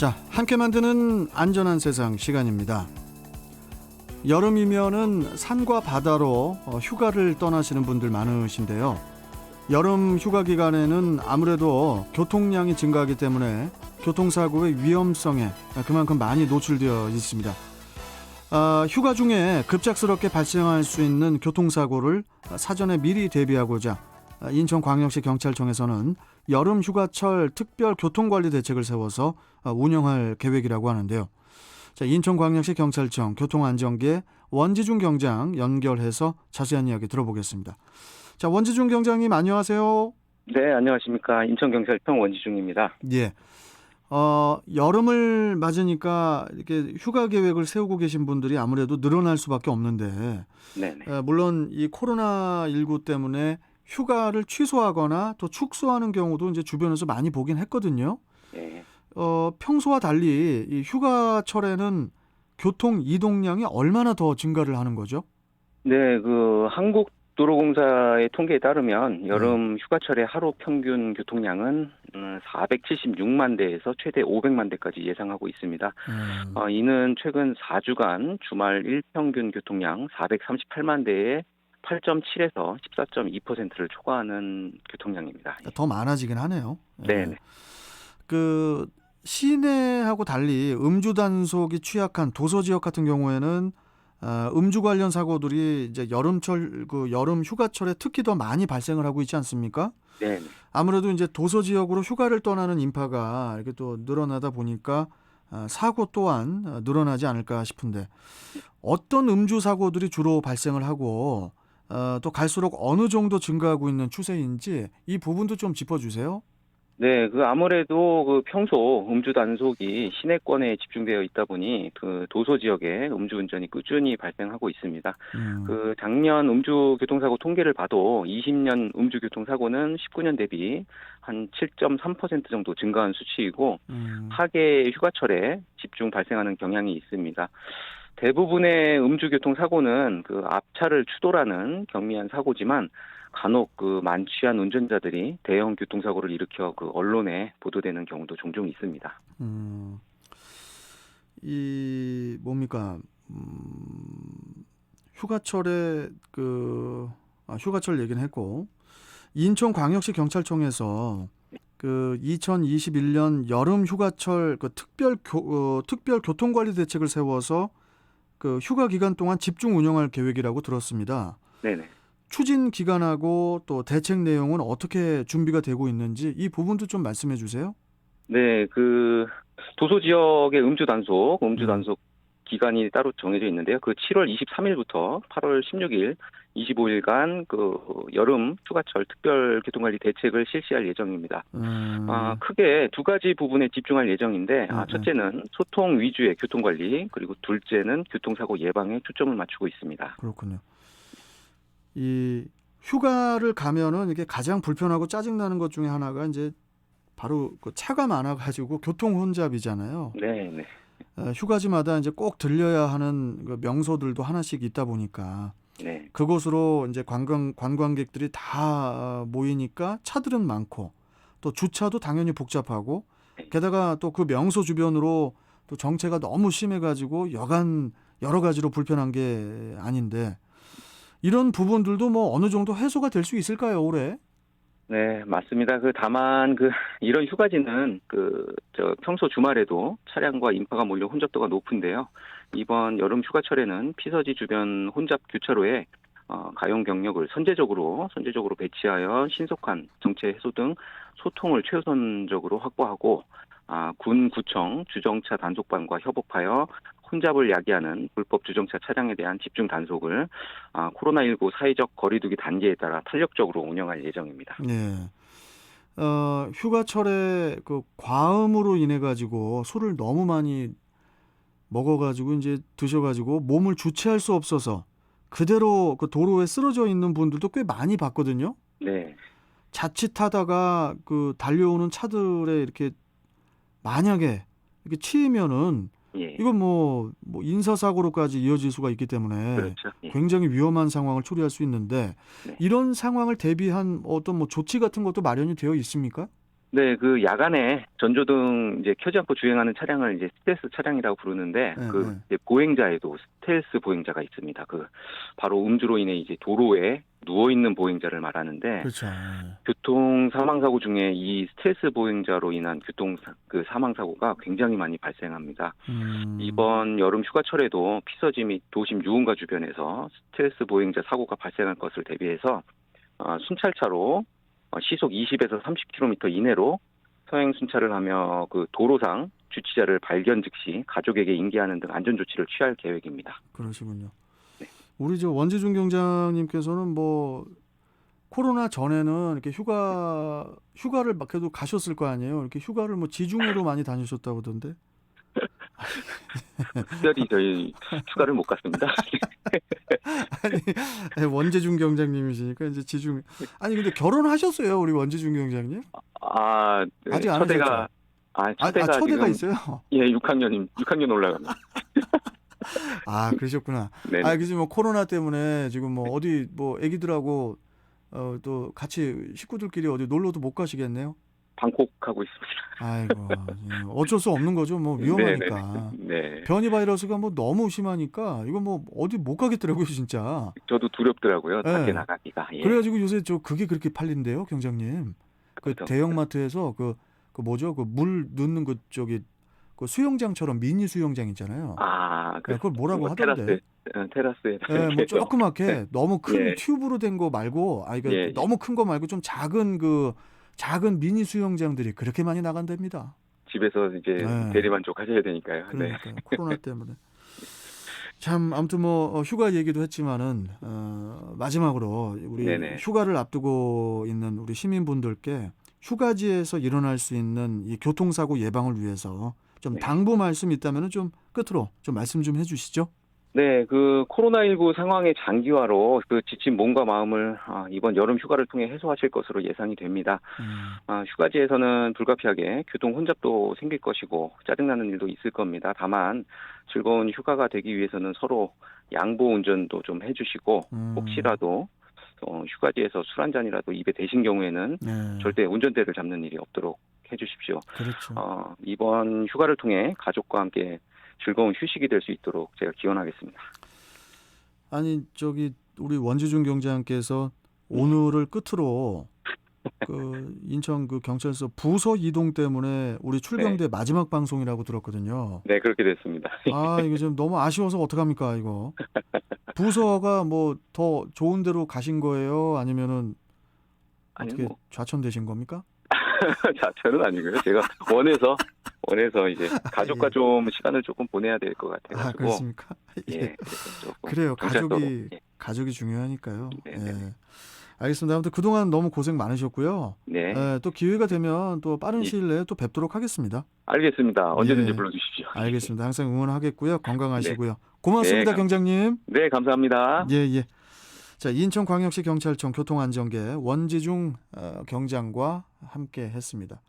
자, 함께 만드는 안전한 세상 시간입니다. 여름이면은 산과 바다로 어, 휴가를 떠나시는 분들 많으신데요. 여름 휴가 기간에는 아무래도 교통량이 증가하기 때문에 교통사고의 위험성에 그만큼 많이 노출되어 있습니다. 아, 휴가 중에 급작스럽게 발생할 수 있는 교통사고를 사전에 미리 대비하고자 인천광역시 경찰청에서는 여름 휴가철 특별 교통관리 대책을 세워서 운영할 계획이라고 하는데요. 자, 인천광역시 경찰청 교통안전계 원지중 경장 연결해서 자세한 이야기 들어보겠습니다. 자, 원지중 경장님 안녕하세요. 네, 안녕하십니까. 인천경찰청 원지중입니다. 예. 어, 여름을 맞으니까 이렇게 휴가 계획을 세우고 계신 분들이 아무래도 늘어날 수밖에 없는데, 네네. 에, 물론 이 코로나 19 때문에 휴가를 취소하거나 또 축소하는 경우도 이제 주변에서 많이 보긴 했거든요. 예. 어, 평소와 달리 이 휴가철에는 교통 이동량이 얼마나 더 증가를 하는 거죠? 네, 그 한국 도로공사의 통계에 따르면 네. 여름 휴가철의 하루 평균 교통량은 음, 476만 대에서 최대 500만 대까지 예상하고 있습니다. 음, 어, 이는 최근 4주간 주말 일평균 교통량 438만 대에 8.7에서 14.2%를 초과하는 교통량입니다. 더 많아지긴 하네요. 예. 네네. 그 시내하고 달리 음주 단속이 취약한 도서 지역 같은 경우에는 어, 음주 관련 사고들이 이제 여름철 그 여름 휴가철에 특히 더 많이 발생을 하고 있지 않습니까? 네. 아무래도 이제 도서 지역으로 휴가를 떠나는 인파가 이렇게 또 늘어나다 보니까 아, 사고 또한 어, 늘어나지 않을까 싶은데 어떤 음주 사고들이 주로 발생을 하고 어, 또 갈수록 어느 정도 증가하고 있는 추세인지 이 부분도 좀 짚어주세요. 네, 그 아무래도 그 평소 음주 단속이 시내권에 집중되어 있다 보니 그 도서 지역에 음주 운전이 꾸준히 발생하고 있습니다. 음, 그 작년 음주 교통사고 통계를 봐도 20년 음주 교통사고는 19년 대비 한 7.3% 정도 증가한 수치이고 음, 하계 휴가철에 집중 발생하는 경향이 있습니다. 대부분의 음주교통 사고는 그 앞차를 추돌하는 경미한 사고지만 간혹 그 만취한 운전자들이 대형 교통사고를 일으켜 그 언론에 보도되는 경우도 종종 있습니다. 음, 이 뭡니까 음, 휴가철에 그 아, 휴가철 얘기는 했고 인천광역시 경찰청에서 그 2021년 여름 휴가철 그 특별 교, 어, 특별 교통관리 대책을 세워서 그 휴가 기간 동안 집중 운영할 계획이라고 들었습니다. 네네. 추진 기간하고 또 대책 내용은 어떻게 준비가 되고 있는지 이 부분도 좀 말씀해 주세요. 네, 그 도서 지역의 음주 단속, 음주 음. 단속 기간이 따로 정해져 있는데요. 그 7월 23일부터 8월 16일 25일간 그 여름 휴가철 특별 교통관리 대책을 실시할 예정입니다. 음, 아, 크게 두 가지 부분에 집중할 예정인데, 아, 음, 첫째는 소통 위주의 교통관리, 그리고 둘째는 교통사고 예방에 초점을 맞추고 있습니다. 그렇군요. 이 휴가를 가면은 이게 가장 불편하고 짜증 나는 것 중에 하나가 이제 바로 그 차가 많아가지고 교통 혼잡이잖아요. 네, 네. 어, 휴가지마다 이제 꼭 들려야 하는 그 명소들도 하나씩 있다 보니까 네, 그곳으로 이제 관광 관광객들이 다 어, 모이니까 차들은 많고 또 주차도 당연히 복잡하고 게다가 또 그 명소 주변으로 또 정체가 너무 심해가지고 여간 여러 가지로 불편한 게 아닌데 이런 부분들도 뭐 어느 정도 해소가 될 수 있을까요 올해? 네, 맞습니다. 그 다만 그 이런 휴가지는 그 저 평소 주말에도 차량과 인파가 몰려 혼잡도가 높은데요. 이번 여름 휴가철에는 피서지 주변 혼잡 교차로에 어, 가용 경력을 선제적으로 선제적으로 배치하여 신속한 정체 해소 등 소통을 최우선적으로 확보하고 아, 군 구청 주정차 단속반과 협업하여 혼잡을 야기하는 불법 주정차 차량에 대한 집중 단속을 아, 코로나19 사회적 거리두기 단계에 따라 탄력적으로 운영할 예정입니다. 네. 어, 휴가철에 그 과음으로 인해 가지고 술을 너무 많이 먹어 가지고 이제 드셔 가지고 몸을 주체할 수 없어서 그대로 그 도로에 쓰러져 있는 분들도 꽤 많이 봤거든요. 네. 자칫하다가 그 달려오는 차들에 이렇게 만약에 이렇게 치이면은 예. 이건 뭐, 뭐 인사사고로까지 이어질 수가 있기 때문에 그렇죠. 예. 굉장히 위험한 상황을 초래할 수 있는데 네. 이런 상황을 대비한 어떤 뭐 조치 같은 것도 마련이 되어 있습니까? 네, 그 야간에 전조등 이제 켜지 않고 주행하는 차량을 이제 스텔스 차량이라고 부르는데 네, 그 네. 보행자에도 스텔스 보행자가 있습니다. 그 바로 음주로 인해 이제 도로에 누워 있는 보행자를 말하는데 그렇죠. 교통 사망 사고 중에 이 스텔스 보행자로 인한 교통 사- 그 사망 사고가 굉장히 많이 발생합니다. 음, 이번 여름 휴가철에도 피서지 및 도심 유흥가 주변에서 스트레스 보행자 사고가 발생할 것을 대비해서 어, 순찰차로 어, 시속 20에서 30km 이내로 서행 순찰을 하며 그 도로상 주치자를 발견 즉시 가족에게 인계하는 등 안전 조치를 취할 계획입니다. 그러시군요. 네. 우리 저 원지중 경장님께서는 뭐 코로나 전에는 이렇게 휴가 휴가를 막 그래도 가셨을 거 아니에요. 이렇게 휴가를 뭐 지중해로 많이 다니셨다고 하던데. 특별히 저희 휴가를 못 갔습니다. 아니 원재중 경장님이시니까 이제 지중 아니 근데 결혼하셨어요 우리 원재중 경장님? 아, 네, 아직 안 초대가 하셨죠? 아, 아, 아 초대가 초대가 있어요. 예, 6학년임 6학년 올라갑니다. 아 그러셨구나. 네. 아 그지 뭐 코로나 때문에 지금 뭐 어디 뭐 아기들하고 어, 또 같이 식구들끼리 어디 놀러도 못 가시겠네요. 방콕 하고 있습니다. 아이고 예, 어쩔 수 없는 거죠. 뭐 위험하니까. 네. 변이 바이러스가 뭐 너무 심하니까 이거 뭐 어디 못 가겠더라고요 진짜. 저도 두렵더라고요. 밖에 네. 나가기가. 예. 그래가지고 요새 저 그게 그렇게 팔린대요 경장님. 그 그렇죠. 대형마트에서 그, 그 뭐죠 그 물 넣는 그 저기 그 수영장처럼 미니 수영장 있잖아요. 아, 그 네, 그걸 뭐라고 뭐 하던데. 테라스, 어, 테라스에 예, 뭐 조그맣게 너무 큰 예. 튜브로 된 거 말고, 아 이거 예, 예. 너무 큰 거 말고 좀 작은 그 작은 미니 수영장들이 그렇게 많이 나간답니다. 집에서 이제 네. 대리만족 하셔야 되니까요. 네. 그러니까 코로나 때문에. 참 아무튼 뭐 어, 휴가 얘기도 했지만은 어, 마지막으로 우리 네네. 휴가를 앞두고 있는 우리 시민분들께 휴가지에서 일어날 수 있는 이 교통사고 예방을 위해서 좀 네. 당부 말씀 있다면은 좀 끝으로 좀 말씀 좀 해주시죠. 네, 그 코로나19 상황의 장기화로 그 지친 몸과 마음을 아, 이번 여름 휴가를 통해 해소하실 것으로 예상이 됩니다. 음, 아, 휴가지에서는 불가피하게 교통 혼잡도 생길 것이고 짜증나는 일도 있을 겁니다. 다만 즐거운 휴가가 되기 위해서는 서로 양보 운전도 좀 해주시고 음, 혹시라도 어, 휴가지에서 술 한 잔이라도 입에 대신 경우에는 네, 절대 운전대를 잡는 일이 없도록 해주십시오. 그렇죠. 어, 이번 휴가를 통해 가족과 함께 즐거운 휴식이 될 수 있도록 제가 기원하겠습니다. 아니 저기 우리 원지중 경장께서 오늘을 끝으로 그 인천 그 경찰서 부서 이동 때문에 우리 출경대 마지막 방송이라고 들었거든요. 네, 그렇게 됐습니다. 아 이거 좀 너무 아쉬워서 어떡합니까 이거. 부서가 뭐 더 좋은 데로 가신 거예요? 아니면은 아니 어떻게 뭐 좌천되신 겁니까? 자체는 아니고요. 제가 원해서 원해서 이제 가족과 예. 좀 시간을 조금 보내야 될것아 같아가지고 그렇습니까? 예, 예. 그래서 그래요. 가족이 예, 가족이 중요하니까요. 네, 예. 네. 알겠습니다. 아무튼 그동안 너무 고생 많으셨고요. 네, 예, 또 기회가 되면 또 빠른 예. 시일 내에 또 뵙도록 하겠습니다. 알겠습니다. 언제든지 예. 불러주십시오. 알겠습니다. 항상 응원하겠고요. 건강하시고요. 고맙습니다, 네, 경장님. 네, 감사합니다. 예, 예. 자, 인천광역시 경찰청 교통안전계 원지중 어, 경장과 함께 했습니다.